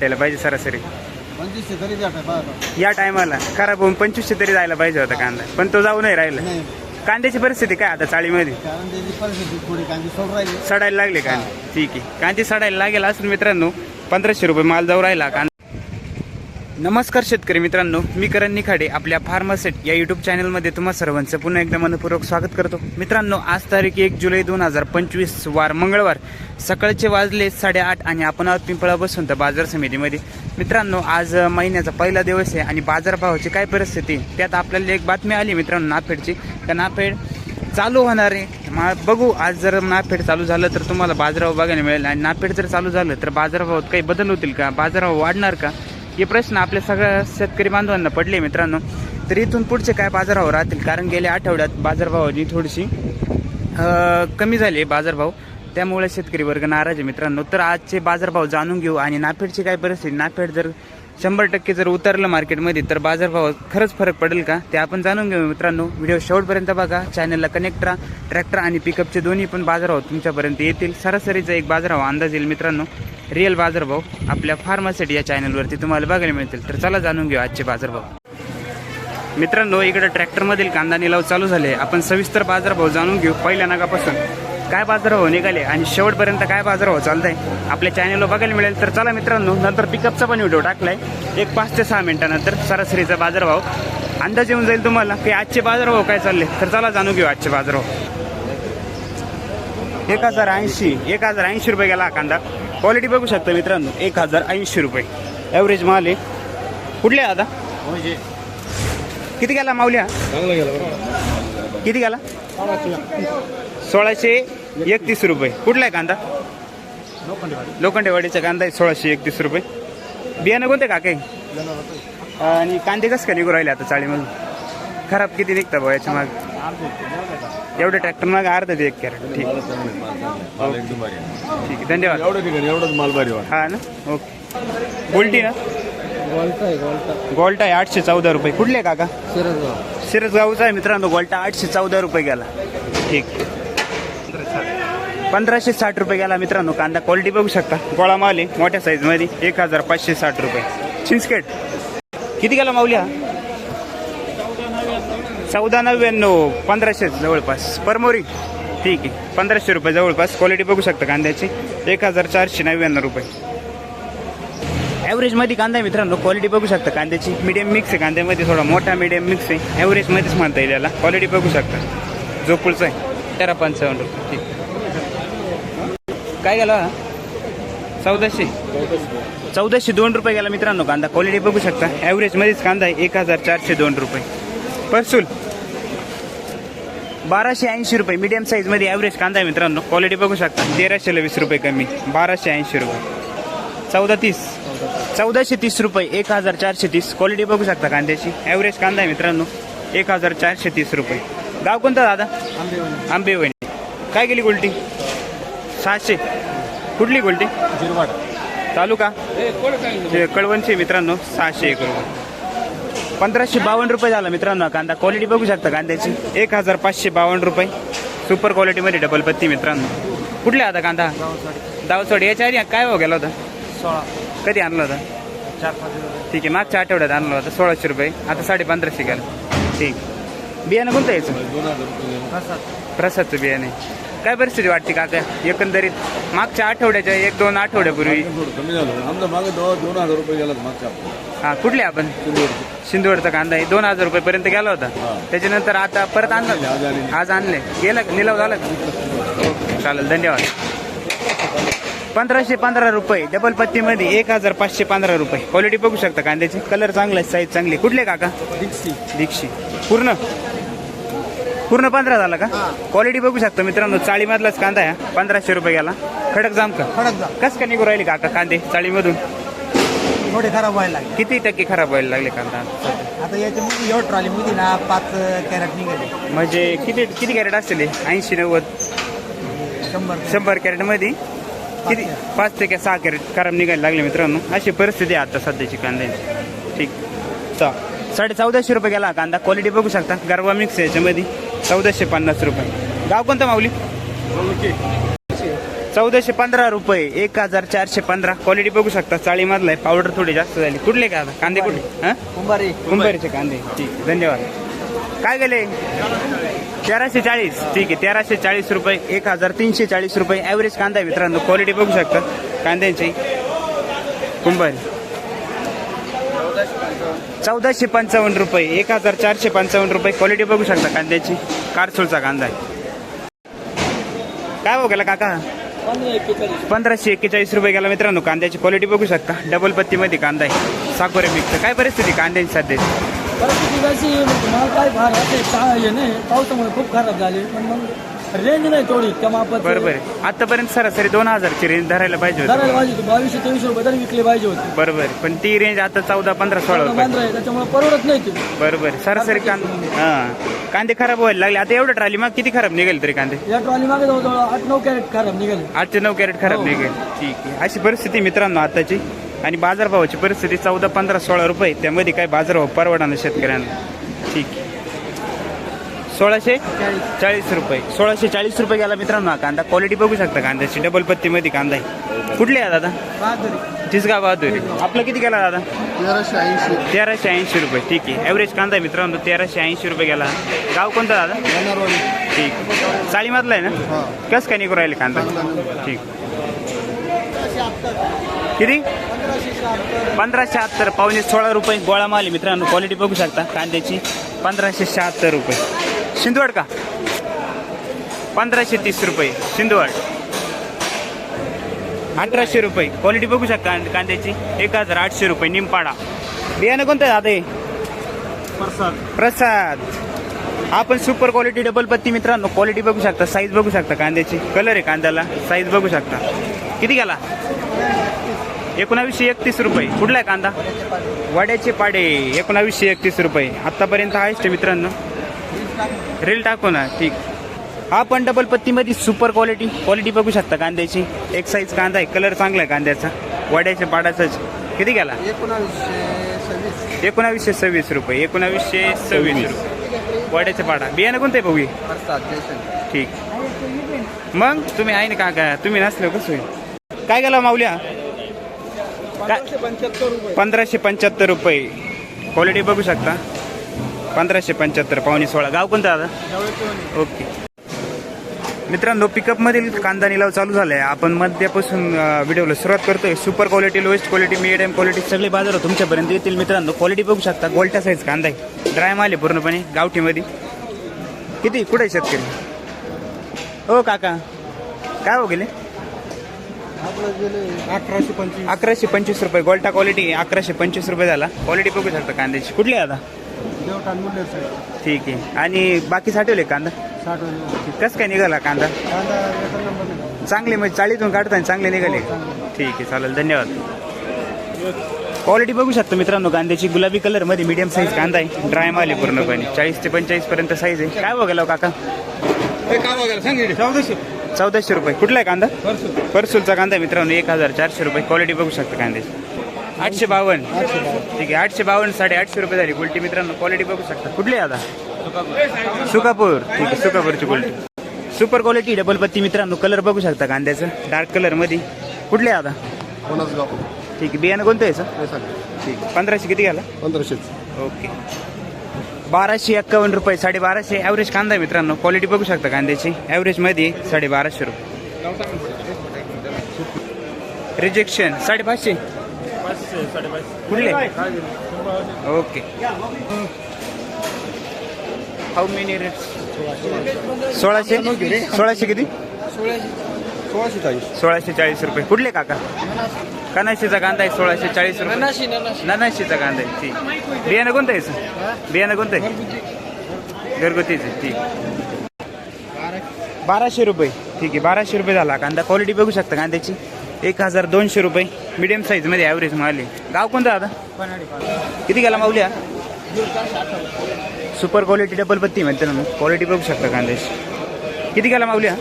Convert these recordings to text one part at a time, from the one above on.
द्यायला पाहिजे सरासरी. पंचवीसशे तरी द्या काय बघा या टायमाला खराब होऊन पंचवीसशे तरी जायला पाहिजे होता कांदा. पण तो जाऊ नाही राहिला. नाही. कांद्याची परिस्थिती काय आता चाळीमध्ये? कारण त्याची परिस्थिती थोडी कांदी सोड राहिली. सडायला लागले कांदे. ठीक आहे. कांदे सडायला लागेल असून मित्रांनो पंधराशे रुपये माल जाऊ राहिला. कांदा नमस्कार शेतकरी मित्रांनो मी करण निखाडे आपल्या फार्मासेट या युट्यूब चॅनलमध्ये तुम्हा सर्वांचं पुन्हा एकदा मनपूर्वक स्वागत करतो. मित्रांनो आज तारीख एक जुलै दोन हजार पंचवीस वार मंगळवार. सकाळचे वाजले साडेआठ आणि आपण आहोत पिंपळा बसून तर बाजार समितीमध्ये. मित्रांनो आज महिन्याचा पहिला दिवस आहे आणि बाजारभावाची काय परिस्थिती? त्यात आपल्याला एक बातमी आली मित्रांनो नाफेडची. त्या नाफेड चालू होणार आहे. मा- बघू आज जर नाफेड चालू झालं तर तुम्हाला बाजारभाव बघायला मिळेल. आणि नाफेड जर चालू झालं तर बाजारभावात काही बदल होतील का? बाजारभाव वाढणार का? हे प्रश्न आपल्या सगळ्या शेतकरी बांधवांना पडले मित्रांनो. तर इथून पुढचे काय बाजारभाव राहतील? कारण गेल्या आठवड्यात बाजारभावाची थोडीशी कमी झाली आहे बाजारभाव. त्यामुळे शेतकरी वर्ग नाराज आहे मित्रांनो. तर आजचे बाजारभाव जाणून घेऊ आणि नाफेडची काय परिस्थिती? नाफेड जर शंभर टक्के जर उतरलं मार्केटमध्ये तर बाजारभावात खरंच फरक पडेल का? ते आपण जाणून घेऊ मित्रांनो. व्हिडिओ शेवटपर्यंत बघा. चॅनलला कनेक्ट राहा. ट्रॅक्टर आणि पिकअपचे दोन्ही पण बाजारभाव तुमच्यापर्यंत येतील. सरासरीचा एक बाजारभाव अंदाज येईल मित्रांनो. रिअल बाजारभाव आपल्या फार्मासिटी या चॅनलवरती तुम्हाला बघायला मिळतील. तर चला जाणून घेऊ आजचे बाजारभाव. मित्रांनो इकडे ट्रॅक्टरमधील कांदा निलाव चालू झाले. आपण सविस्तर बाजारभाव जाणून घेऊ. पहिल्या नागापासून. काय बाजारभाव निघाले आणि शेवटपर्यंत काय बाजारभाव चालतंय? आपल्या चॅनलवर बघायला मिळेल तर चला मित्रांनो नंतर पिकअपचा पण व्हिडिओ टाकलाय. एक पाच ते सहा मिनिटानंतर सरासरीचा बाजारभाव अंदाज येऊन जाईल तुम्हाला की आजचे बाजारभाव काय चालले. तर चला जाणून घेऊ आजचे बाजारभाव एक हजार ऐंशी एक हजार ऐंशी रुपये गेला हा कांदा. क्वालिटी बघू शकता मित्रांनो एक हजार ऐंशी रुपये. ॲव्हरेज माल आहे. कुठले आहे आता? म्हणजे. किती गेला माऊल्या किती गेला? सोळाशे एकतीस रुपये. कुठला आहे कांदा? लोखंडी लोखंडेवाडीचा कांदा आहे सोळाशे एकतीस रुपये. बियाणं कोणते का काही आणि कांदे कसं काय निघू राहिले आता चाळीमधून? खराब किती निघतं भाऊ याच्या माग? एवढे ट्रॅक्टर माग अर्धा दे एक कॅरेट ठीक. ठीक आहे धन्यवाद एवढंच माल भारी वाटत हा ना? ओके. गोल्टी ना? गोल्टा आहे आठशे चौदा रुपये. कुठले काका? शिरसगाव. शिरसगावचा आहे मित्रांनो गोल्टा आठशे चौदा रुपये गेला. ठीक. पंधराशे साठ रुपये गेला मित्रांनो कांदा क्वालिटी बघू शकता. गोळा माल आहे मोठ्या साईजमध्ये एक हजार पाचशे साठ रुपये. चिंचकेट किती गेला माऊल्या चौदा नव्याण्णव पंधराशे जवळपास. परमोरी. ठीक आहे पंधराशे रुपये जवळपास. क्वालिटी बघू शकता कांद्याची. एक हजार चारशे नव्याण्णव रुपये. ॲव्हरेजमध्ये कांदा आहे मित्रांनो क्वालिटी बघू शकता कांद्याची. मीडियम मिक्स आहे कांद्यामध्ये थोडा मोठा मीडियम मिक्स आहे. ॲव्हरेजमध्येच म्हणता येईल याला. क्वालिटी बघू शकता. जोपूळचा आहे. तेरा पंचावन्न रुपये. ठीक. काय गेला? चौदाशे. चौदाशे. दोन रुपये गेला मित्रांनो कांदा. क्वालिटी बघू शकता. ॲव्हरेजमध्येच कांदा आहे एक हजार चारशे दोन रुपये. परसूल. बाराशे ऐंशी रुपये. मीडियम साईजमध्ये ॲव्हरेज कांदा आहे मित्रांनो. क्वालिटी बघू शकता. तेराशेला वीस रुपये कमी. बाराशे ऐंशी रुपये. चौदा तीस. चौदाशे तीस रुपये एक हजार चारशे तीस. क्वालिटी बघू शकता कांद्याची. ॲव्हरेज कांदा आहे मित्रांनो. एक हजार चारशे तीस रुपये. गाव कोणतं दादा? आंबेवणी. काय गेली गोल्टी? सहाशे. कुठली गोल्टी? जिरवाड. तालुका? ते कळवणचे मित्रांनो सहाशे एक. रुपये पंधराशे बावन्न रुपये झाला मित्रांनो हा कांदा. क्वालिटी बघू शकता कांद्याची. एक हजार पाचशे बावन्न रुपये. सुपर क्वालिटीमध्ये डबल पत्ती मित्रांनो. कुठले आता कांदा? दावचोड याच्या आधी काय हो गेला होता? सोळा. कधी आणला होता? चार पाच ठीक आहे मागच्या आठवड्यात आणला होता. सोळाशे रुपये. आता साडे पंधराशे गेला. ठीक. बियाणं कोणतं यायचं प्रसादचं बियाणे काय परिस्थिती वाटते काका? एकंदरीत मागच्या आठवड्याच्या एक दोन आठवड्यापूर्वी. थोडं कमी झालं. आमचा मागे दोन दोन हजार रुपये गेला मागच्या हप्त्यात. हा कुठले आपण. सिंधुवडचा कांदा आहे. दोन हजार रुपयेपर्यंत गेला होता. हा. त्याच्यानंतर आता परत आज आणला आणले. आज आणले. गेला का? निलाव झाला का? ओके चालेल धन्यवाद. पंधराशे पंधरा रुपये. डबल पत्तीमध्ये एक हजार पाचशे पंधरा रुपये. क्वालिटी बघू शकता कांद्याची. कलर चांगला आहे साईज चांगली. कुठले काका? दीक्षी दीक्षी पूर्ण? पूर्ण पंधरा झाला का? क्वालिटी बघू शकता मित्रांनो चाळीमधलाच कांदा आहे. पंधराशे रुपये गेला. खडक जाम का? खडक जा कस का निघू राहिली काका कांदे चाळीमधून? थोडे खराब व्हायला लागले. किती टक्के खराब व्हायला लागले कांदा? आता याच्यामध्ये एवढं ट्रॉलीमध्ये ना पाच कॅरेट निघाले. म्हणजे किती किती कॅरेट असतील ऐंशी नव्वद? शंभर. शंभर कॅरेटमध्ये किती? पाच ते काय सहा कॅरेट खराब निघायला लागले मित्रांनो. अशी परिस्थिती आहे आता सध्याची कांद्याची. ठीक. चा साडे चौदाशे रुपये गेला कांदा. क्वालिटी बघू शकता. गरवा मिक्स आहे याच्यामध्ये. चौदाशे पन्नास रुपये. गाव कोणतं माऊली? चौदाशे पंधरा रुपये. एक हजार चारशे पंधरा. क्वालिटी बघू शकता. चाळीमधला आहे. पावडर थोडी जास्त झाली. कुठले का आता? कांदे कुठले? हा? कुंभारी. कुंभारीचे कांदे. ठीक. आहे, धन्यवाद. काय गेले? तेराशे चाळीस. ठीक आहे. तेराशे चाळीस रुपये. एक हजार तीनशे चाळीस रुपये. ॲव्हरेज कांदा मित्रांनो. क्वालिटी बघू शकता. कांद्यांची. कुंभारी. चौदाशे पंचावन्न रुपये एक हजार चारशे पंचावन्न रुपये. क्वालिटी बघू शकता कांद्याची. कारसूळचा कांदा आहे. काय हो गेला काका? पंधराशे एक्केचाळीस रुपये गेला मित्रांनो. कांद्याची क्वालिटी बघू शकता. डबल पत्तीमध्ये कांदा आहे. साकोरे मिक्स काय परिस्थिती कांद्याची सध्याची? परिस्थिती म्हणजे काय फार नाही. पावसामुळे खूप खराब झाली. पण मग रेंज नाही थोडी त्या मापात बरोबर आहे. आतापर्यंत सरासरी दोन हजारची रेंज धरायला पाहिजे धरायला होती पाहिजे होती. बावीसशे तेवीसशे रुपये तरी विकले पाहिजे होते. बरोबर आहे. पण ती रेंज आता चौदा पंधरा सोळा रुपये बांद्रा आहे. त्याच्यामुळे परवडत नाही ते. बरोबर आहे. सरासरी कांदे हा. कांदे खराब व्हायला लागले. आता एवढं ट्राली मग किती खराब निघेल तरी कांदे? या ट्रॉली मागे जवळजवळ आठ नऊ कॅरेट खराब निघाले. आठशे नऊ कॅरेट खराब हो. निघेल. ठीक आहे. अशी परिस्थिती मित्रांनो आताची. आणि बाजारभावाची परिस्थिती चौदा पंधरा सोळा रुपये त्यामध्ये काय बाजारभाव परवडणार शेतकऱ्यांना. ठीक आहे. सोळाशे चाळीस. रुपये. सोळाशे चाळीस रुपये गेला मित्रांनो हा कांदा. क्वालिटी बघू शकता कांद्याची. डबल पत्तीमध्ये कांदा आहे. कुठले आहे दादा? तिसगाव बहादुरी. आपला किती गेला दादा? तेराशे ऐंशी. तेराशे ऐंशी रुपये. ठीक आहे. ॲव्हरेज कांदा आहे मित्रांनो. तेराशे ऐंशी रुपये गेला. गाव कोणतं दादा? ठीक. चाळीमधला आहे ना? हा. कसं काय निघू राहिले कांदा? ठीक. किती? पंधराशे शहात्तर पावणे सोळा रुपये गोळा माल मित्रांनो. क्वालिटी बघू शकता कांद्याची. पंधराशे शहात्तर रुपये. शिंदवड का? पंधराशे तीस रुपये शिंदवड अठराशे रुपये. क्वालिटी बघू शकता कांद- कांद्याची? एक हजार आठशे रुपये निमपाडा. बियाणं कोणतं आहे दादा हे? प्रसाद. आपण सुपर क्वालिटी डबल पत्ती मित्रांनो क्वालिटी बघू शकता साईज बघू शकता कांद्याची. कलर आहे कांद्याला साईज बघू शकता. किती गेला? एकोणावीसशे एकतीस रुपये. कुठला आहे कांदा? वड्याचे पाडे. एकोणावीसशे एकतीस रुपये. आतापर्यंत आहेच ते मित्रांनो. रील टाकू ना ठीक. हा पण डबल पत्तीमध्ये सुपर क्वालिटी क्वालिटी बघू शकता कांद्याची. एक साईज कांदा आहे कलर चांगला आहे कांद्याचा. वड्याच्या पाडाचाच. किती गेला? एकोणावीसशे सव्वीस एकोणावीसशे सव्वीस रुपये एकोणावीसशे सव्वीस रुपये. वड्याच्या पाडा. बियाणं कोणतं आहे बघू ठीक. मग तुम्ही आहे ना काका तुम्ही नसले कसं होईल काय गेला माऊल्या? काय? पंधराशे पंच्याहत्तर रुपये. क्वालिटी बघू शकता. पंधराशे पंच्याहत्तर पावणे सोळा. गाव कोणतं दादा? ओके. मित्रांनो पिकअपमधील कांदा निलाव चालू झाला आहे आपण मध्यापासून व्हिडिओला सुरुवात करतोय. Super quality lowest quality medium quality सगळे बाजार तुमच्यापर्यंत येतील मित्रांनो. क्वालिटी बघू शकता. गोल्टा साईज कांदा आहे. ड्राय माल आहे पूर्णपणे गावठीमध्ये. किती? कुठे आहे शेतकरी? हो काका. काय हो गेले? अठराशे पंचवीस. अकराशे पंचवीस रुपये. गोल्टा क्वालिटी अकराशे पंचवीस रुपये झाला. क्वालिटी बघू शकता कांद्याची. कुठली आता? साहेब. ठीक आहे. आणि बाकी साठवले कांदा? साठ. कसं काय निघाला कांदा? कांदा एका नंबर नाही. चांगले म्हणजे चाळीतून काढताना चांगले निघाले. ठीक आहे चालेल धन्यवाद. क्वालिटी बघू शकतो मित्रांनो कांद्याची गुलाबी कलरमध्ये मीडियम साईज कांदा आहे. ड्राय माल आहे पूर्णपणे. चाळीस ते पंचेचाळीस पर्यंत साईज आहे. काय बघायला काका? चौदाशे. रुपये. कुठला आहे कांदा? परसूलचा कांदा आहे मित्रांनो एक हजार चारशे रुपये. क्वालिटी बघू शकता कांद्याची. आठशे बावन्न. ठीक आहे आठशे बावन्न साडे आठशे रुपये झाली गुलटी. मित्रांनो क्वालिटी बघू शकता. कुठली आहे आता? सुकापूर. ठीक आहे सुकापूरची गुलटी. सुपर क्वालिटी डबल पत्ती मित्रांनो. कलर बघू शकता कांद्याचं. डार्क कलरमध्ये कुठले आहे आता? ठीक आहे बियाणं कोणतं आहे सर हे सांग. ठीक आहे. पंधराशे किती घाला पंधराशेच. ओके. बाराशे एक्कावन्न रुपये साडे बाराशे ॲव्हरेज कांदा आहे मित्रांनो. क्वालिटी बघू शकता कांद्याची. ॲव्हरेजमध्ये साडे बाराशे रुपये. रिजेक्शन साडेपाचशे. कुठले? ओके. हाऊ मेनी रेट सोळाशे? सोळाशे किती? सोळाशे चाळीस. सोळाशे चाळीस रुपये. कुठले काका? कनाशीचा कांदा आहे सोळाशे चाळीस रुपये. ननाशीचा कांदा आहे ठीक. बियाणं कोणतं आहे सर? बियाणं कोणतं आहे? घरगुतीच आहे ठीक. बाराशे रुपये. ठीक आहे बाराशे रुपये झाला. कांदा क्वालिटी बघू शकता कांद्याची? एक हजार दोनशे रुपये. मिडियम साईजमध्ये ॲव्हरेज माल आहे. गाव कोणतं आता किती गेला माऊल्या सुपर क्वालिटी डबल पत्ती म्हणते ना क्वालिटी बघू शकता कांद्याची किती गेला माऊल्या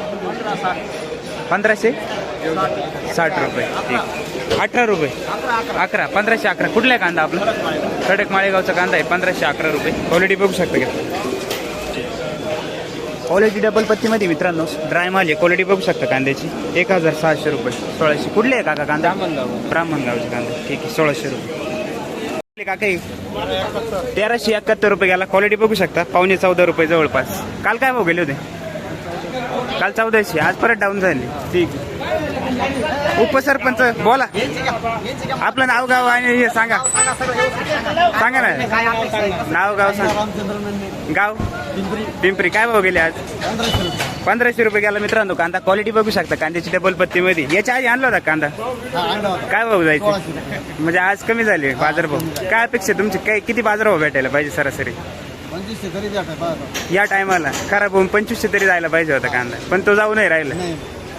पंधराशे? साठ रुपये. ठीक. अठरा रुपये. अकरा. पंधराशे अकरा. कुठला आहे कांदा आपला? खडक माळेगावचा कांदा आहे. पंधराशे अकरा रुपये. क्वालिटी बघू शकता का? क्वालिटी डबल पत्तीमध्ये मित्रांनो ड्राय माल आहे. क्वालिटी बघू शकता कांद्याची. एक हजार सहाशे रुपये. सोळाशे. कुठले आहे काका कांदा? ब्राह्मणगावचे कांदा. ठीक आहे सोळाशे रुपये. काका? तेराशे एकाहत्तर रुपये गेला. क्वालिटी बघू शकता. पावणे चौदा रुपये जवळपास. काल काय भाव गेले होते? काल चौदाशे. आज परत डाऊन झाले. ठीक आहे. उपसरपंच बोला. आपलं नाव गाव आणि हे सांगा. सांगा ना. नाव गाव सांग. गाव? पिंपरी. काय भाव गेले आज? पंधराशे रुपये गेला मित्रांनो कांदा. क्वालिटी बघू शकता कांद्याची डबल पत्तीमध्ये याच्या आधी आणला होता कांदा. काय भाव जायचं? म्हणजे आज कमी झाले बाजारभाव काय अपेक्षा तुमची? काय किती बाजारभाव भेटायला पाहिजे सरासरी? या टायमाला खराब होऊन पंचवीसशे तरी जायला पाहिजे होता कांदा. पण तो जाऊ नाही राहिला.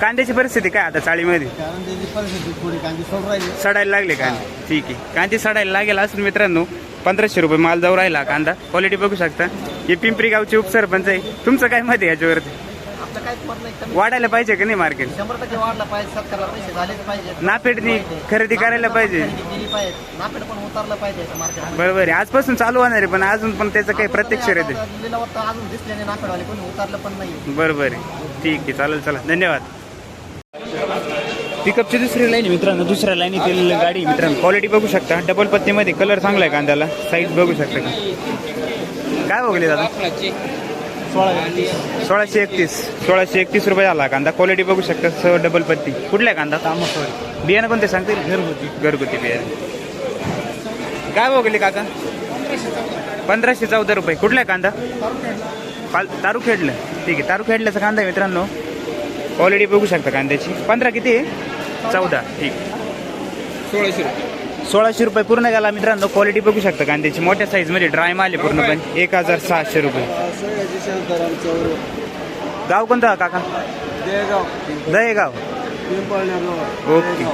कांद्याची परिस्थिती काय आता चाळीमध्ये? कारण त्याची परिस्थिती थोडी कांदी सोड राहिली. सडायला लागले कांदे. ठीक आहे. कांदे सडायला लागेल असं मित्रांनो पंधराशे रुपये माल जाऊ राहिला कांदा. क्वालिटी बघू शकता. हे पिंपरी गावचे उपसरपंच आहे. तुमचं काय मत आहे याच्यावरती? वाढायला पाहिजे का नाही मार्केट शंभर टक्के वाढला पाहिजे. पैसे झालेच पाहिजे नापेडनी खरेदी करायला पाहिजे. केली पाहिजे. नापेड पण उतरलं पाहिजे मार्केट बरोबर आहे. आजपासून चालू होणार आहे पण अजून पण त्याचं काही प्रत्यक्ष रेट लिलावात तर अजून दिसले नाही नापेडवाले कोणी उतरलं पण नाही. बरोबर आहे. ठीक आहे. चालेल चला. धन्यवाद. पिकअपची दुसरी लाईन आहे मित्रांनो दुसऱ्या लाईनीतील गाडी मित्रांनो. क्वालिटी बघू शकता. डबल पत्तीमध्ये कलर चांगला आहे कांद्याला. साईज बघू शकता का? काय बघले दादा? सोळाशे एकतीस. सोळाशे एकतीस रुपये झाला कांदा. क्वालिटी बघू शकता स डबल पत्ती. कुठला आहे कांदा? बियाणं कोणते सांगते घरगुती. घरगुती बियाणं. काय बघले काका? पंधराशे चौदा रुपये. कुठला आहे कांदा? पाल तारू खेडलं. ठीक आहे. तारू खेडल्याचा कांदा आहे मित्रांनो. क्वालिटी बघू शकता कांद्याची. पंधरा किती आहे? चौदा ठीक सोळाशे रुपये. सोळाशे रुपये पूर्ण गेला मित्रांनो. क्वालिटी बघू शकता कांद्याची मोठ्या साईजमध्ये ड्राय माल आहे पूर्णपणे. एक हजार सहाशे रुपये. गाव कोणतं काका? दहेगाव ओके.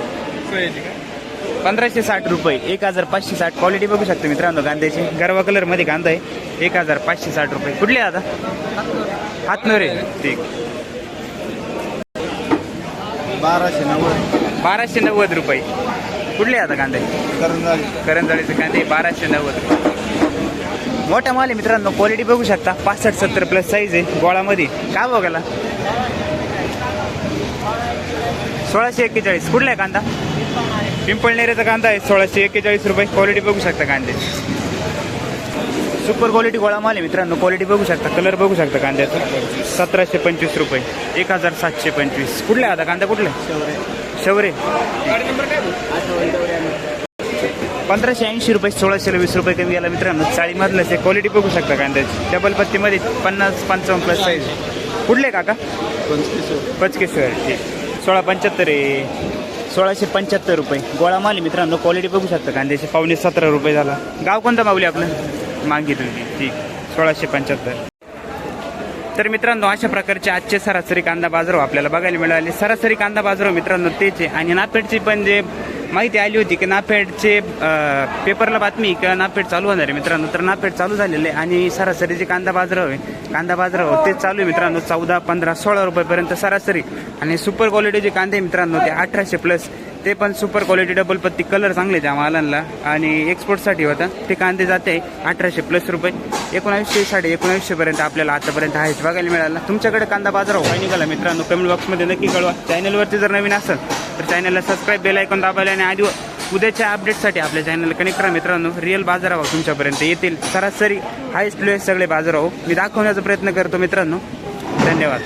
पंधराशे साठ रुपये. एक हजार पाचशे साठ. क्वालिटी बघू शकता मित्रांनो कांद्याची. गरवा कलरमध्ये कांदा आहे. एक हजार पाचशे साठ रुपये. कुठले आता? हातनोरे. ठीक. बाराशे नव्वद. बाराशे नव्वद रुपये. कुठले आता कांदे? करंजाळी. करंजाळीचे कांदे बाराशे नव्वद. रुपये मोठा माल आहे मित्रांनो क्वालिटी बघू शकता. पासष्ट सत्तर प्लस साईज आहे गोळामध्ये. काय बघायला? सोळाशे एक्केचाळीस. कुठला आहे कांदा? पिंपळनेरेचा कांदा आहे सोळाशे एक्केचाळीस रुपये. क्वालिटी बघू शकता कांदे. सुपर क्वालिटी गोळा माल आहे मित्रांनो. क्वालिटी बघू शकता. कलर बघू शकता कांद्याचा. सतराशे पंचवीस रुपये. एक हजार सातशे पंचवीस. कुठला आहे आता कांदा कुठला आहे? शवरे पंधराशे ऐंशी रुपये सोळाशे वीस रुपये कमी गेला मित्रांनो. चाळीमधलंच आहे. क्वालिटी बघू शकता कांद्याची. डबल पत्तीमध्ये पन्नास पंचावन्न प्लस साईज कुठले काका? पचकेश्वर ठीक. सोळा पंच्याहत्तर आहे. सोळाशे पंच्याहत्तर रुपये. गोळा माल मित्रांनो. क्वालिटी बघू शकता कांद्याचे. पावणे सतरा रुपये झाला. गाव कोणता माऊली आपलं? मागितलं. ठीक. सोळाशे पंच्याहत्तर. तर मित्रांनो अशा प्रकारचे आजचे सरासरी कांदा बाजार आपल्याला बघायला मिळाले. सरासरी कांदा बाजार मित्रांनो तेचे आणि नापेडची पण जे माहिती आली होती की नाफेडचे पेपरला बातमी किंवा नाफेड चालू होणार आहे मित्रांनो. तर नाफेड चालू झालेले आहे आणि सरासरी जे कांदा बाजार आहे कांदा बाजार ते चालू आहे मित्रांनो. चौदा पंधरा सोळा रुपयेपर्यंत सरासरी. आणि सुपर क्वालिटीचे कांदे मित्रांनो ते अठराशे प्लस ते पण सुपर क्वालिटी डबल पत्ती कलर चांगले त्या मालांना. आणि एक्सपोर्टसाठी होता. ते कांदे जाते अठराशे प्लस रुपये. एकोणावीसशे साडे एकोणावीसशेपर्यंत आपल्याला आतापर्यंत आहेच बघायला मिळाला. तुमच्याकडे कांदा बाजार काय निघाला मित्रांनो. कमेंट बॉक्समध्ये नक्की कळवा. चॅनलवरती जर नवीन असेल तर चॅनलला सबस्क्राईब बेल ऐकून दाबायला आणि आधी उद्याच्या अपडेटसाठी आपल्या चॅनलला कनेक्ट करा मित्रांनो. रिअल बाजारावर तुमच्यापर्यंत येतील. सरासरी हायस्ट लोएस्ट सगळे बाजाराभाव. मी दाखवण्याचा प्रयत्न करतो मित्रांनो. धन्यवाद.